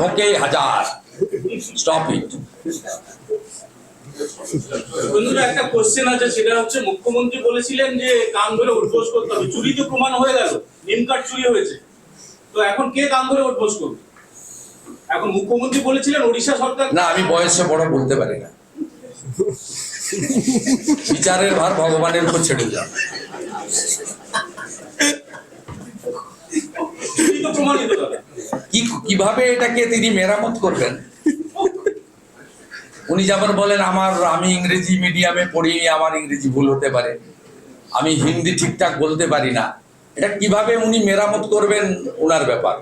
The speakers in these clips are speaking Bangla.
ভোকে হাজার। স্টপ ইট বন্ধুরা একটা কোশ্চেন আছে সেটা হচ্ছে মুখ্যমন্ত্রী বলেছিলেন যে কান ধরে উঠবোস করতে হবে। চুরি তো প্রমাণ হয়ে গেল নিম কার্ড চুরি হয়েছে। তো এখন কে কান ধরে উঠবোস করবে? এখন মুখ্যমন্ত্রী বলেছিলেন ওড়িশা সরকার না আমি বয়সে বড় বলতে পারি না। বিচারের ভার ভগবানের উপর ছেড়ে তো প্রমাণিত দাদা কীভাবে এটাকে তিনি মেরামত করবেন? উনি যেমন বলেন, আমার, আমি ইংরেজি মিডিয়ামে পড়িনি আমার ইংরেজি ভুল হতে পারে। আমি হিন্দি ঠিকঠাক বলতে পারি না। এটা কীভাবে উনি মেরামত করবেন ওনার ব্যাপার।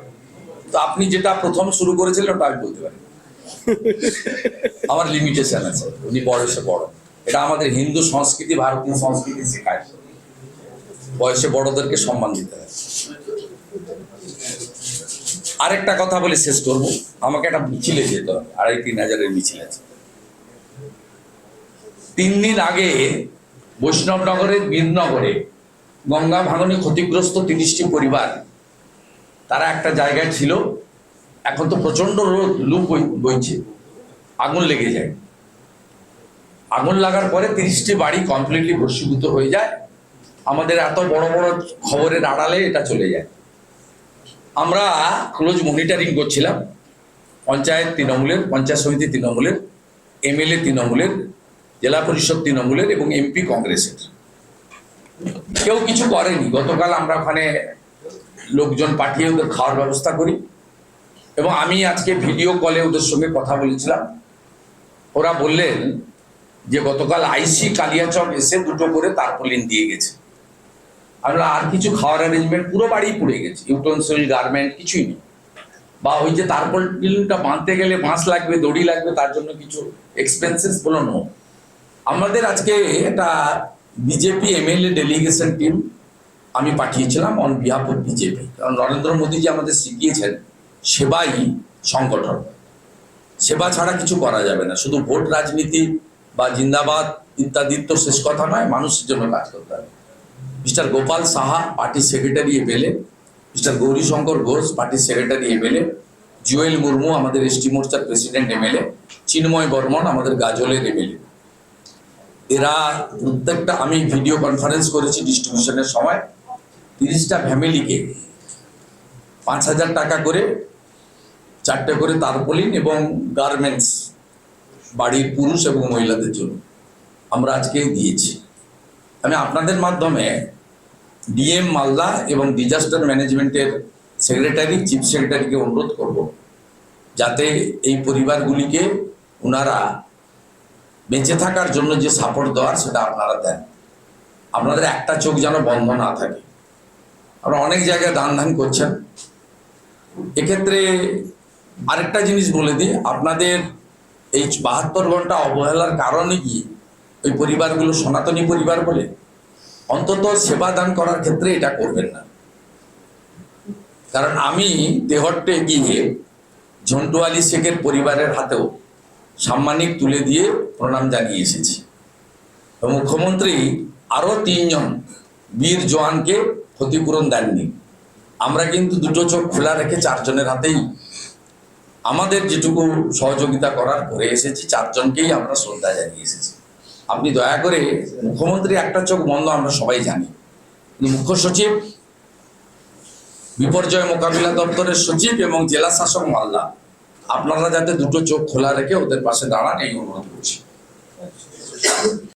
তো আপনি যেটা প্রথম শুরু করেছিলেন, ওটা আমি বলতে পারি। আমার লিমিটেশন আছে, উনি বয়সে বড়। এটা আমাদের হিন্দু সংস্কৃতি, ভারতীয় সংস্কৃতি শেখায়। বয়সে বড়দেরকে সম্মান দিতে হয়। আরেকটা কথা বলে শেষ করব। আমাকে একটা মিছিলে যেতে হবে, আড়াই তিন হাজারের মিছিল আছে। তিন দিন আগে বৈষ্ণবনগরের বীরনগরে গঙ্গা ভাঙনে ক্ষতিগ্রস্ত তিরিশটি পরিবার, তারা একটা জায়গায় ছিল। এখন তো প্রচণ্ড রোদ লু বই- বইছে, আগুন লেগে যায়। আগুন লাগার পরে তিরিশটি বাড়ি কমপ্লিটলি ভস্মীভূত হয়ে যায়। আমাদের এত বড় বড় খবরের আড়ালে এটা চলে যায়। আমরা ক্লোজ মনিটরিং করছিলাম। পঞ্চায়েত তৃণমূলের, পঞ্চায়েত সমিতি তৃণমূলের, এমএলএ তৃণমূলের, জেলা পরিষদ তৃণমূলের এবং এমপি কংগ্রেসের। কেউ কিছু করেনি। গতকাল আমরা ওখানে লোকজন পাঠিয়ে ওদের খাওয়ার ব্যবস্থা করি এবং আমি আজকে ভিডিও কলে ওদের সঙ্গে কথা বলেছিলাম। ওরা বললেন যে গতকাল আইসি কালিয়াচক এসে দুটো করে তারপলিন দিয়ে গেছে। আমরা আর কিছু খাওয়ার অ্যারেঞ্জমেন্ট পুরো বাড়ি পুড়ে গেছে। ইউটেন্সিল গার্মেন্ট কিছুই নেই। বা ওই যে তারপলিনটা বাঁধতে গেলে বাঁশ লাগবে, দড়ি লাগবে, তার জন্য কিছু এক্সপেন্সেস বলো নো আমাদের আজকে একটা বিজেপি এমএলএ ডেলিগেশন টিম আমি পাঠিয়েছিলাম অন বিহাফ অফ বিজেপি কারণ নরেন্দ্র মোদীজি আমাদের শিখিয়েছেন, সেবাই সংগঠন। সেবা ছাড়া কিছু করা যাবে না। শুধু ভোট রাজনীতি বা জিন্দাবাদ ইত্যাদির তো শেষ কথা নয়, মানুষের জন্য কাজ করতে হবে। মিস্টার গোপাল সাহা পার্টির secretary MLA mister Gourishankar Ghosh পার্টির সেক্রেটারি এমএলএ জুয়েল মুর্মু আমাদের এসটি মোর্চার প্রেসিডেন্ট এমএলএ চিন্ময় বর্মন আমাদের গাজলের এমএলএ এরা প্রত্যেকটা আমি ভিডিও কনফারেন্স করেছি ডিস্ট্রিবিউশনের সময়। তিরিশটা ফ্যামিলিকে পাঁচ হাজার টাকা করে, চারটে করে তারপলিন এবং গার্মেন্টস বাড়ির পুরুষ এবং মহিলাদের জন্য। আমরা আজকে দিয়েছি। আমি আপনাদের মাধ্যমে ডিএম মালদা এবং ডিজাস্টার ম্যানেজমেন্টের সেক্রেটারি, চিফ সেক্রেটারিকে অনুরোধ করব যাতে এই পরিবারগুলিকে ওনারা বেঁচে থাকার জন্য যে সাপোর্ট দেওয়ার সেটা আপনারা দেন। আপনাদের একটা চোখ যেন বন্ধ না থাকে। আপনারা অনেক জায়গায় দান ধান করছেন। এক্ষেত্রে আরেকটা জিনিস বলে দিই, আপনাদের এই বাহাত্তর ঘণ্টা অবহেলার কারণে কি ওই পরিবারগুলো সনাতনী পরিবার বলে, অন্তত সেবা দান করার ক্ষেত্রে এটা করবেন না। কারণ আমি দেহট্টে গিয়ে ঝন্টু আলী শেখের পরিবারের হাতেও সাম্মানিক তুলে দিয়ে প্রণাম জানিয়ে এসেছি। মুখ্যমন্ত্রী আরও তিনজন বীর জওয়ানকে ক্ষতিপূরণ দেননি। আমরা কিন্তু দুটো চোখ খোলা রেখে চারজনের হাতেই আমাদের যেটুকু সহযোগিতা করার করে এসেছি, চারজনকেই আমরা শ্রদ্ধা জানিয়ে এসেছি। আপনি দয়া করে মুখ্যমন্ত্রী একটা চোখ বন্ধ, আমরা সবাই জানি। মুখ্য সচিব, বিপর্যয় মোকাবিলা দপ্তরের সচিব এবং জেলা শাসক মাল্লা আপনারা যাতে দুটো চোখ খোলা রেখে ওদের পাশে দাঁড়ান, এই অনুরোধ করছি।